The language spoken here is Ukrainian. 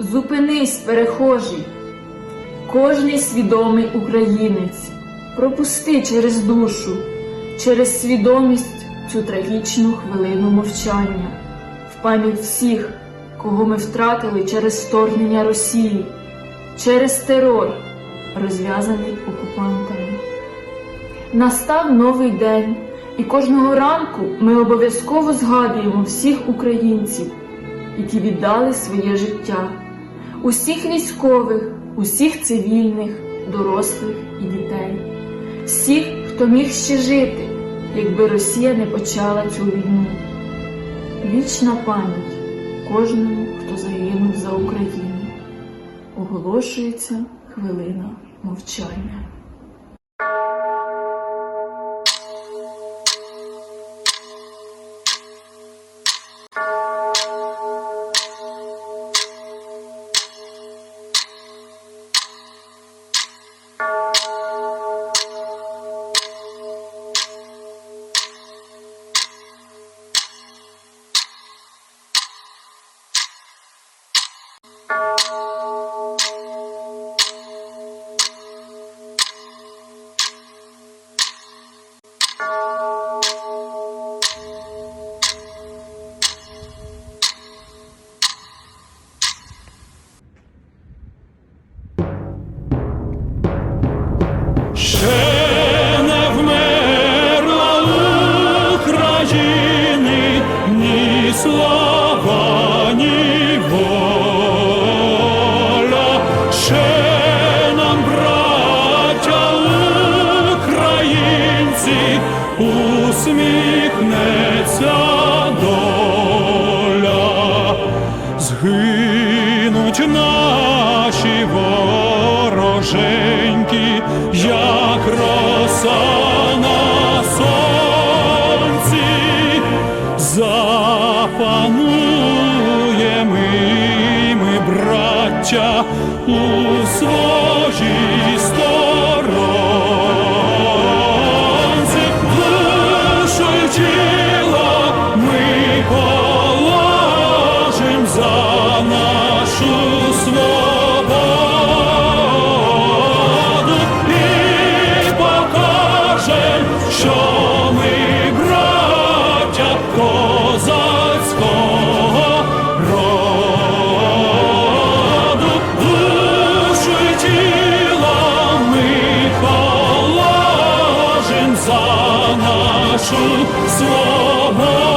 Зупинись, перехожий, кожний свідомий українець, пропусти через душу, через свідомість цю трагічну хвилину мовчання, в пам'ять всіх, кого ми втратили через вторгнення Росії, через терор, розв'язаний окупантами. Настав новий день, і кожного ранку ми обов'язково згадуємо всіх українців, які віддали своє життя, усіх військових, усіх цивільних, дорослих і дітей, всіх, хто міг ще жити, якби Росія не почала цю війну. Вічна пам'ять кожному, хто загинув за Україну. Оголошується хвилина мовчання. Música Ще не вмерла ні слава. Ще нам, браття українці, усміхнеться доля. Згинуть наші вороженьки, як запануємо і ми, браття, у своїй сторонці, душу тіло ми положим за нашу свободу що 出所梦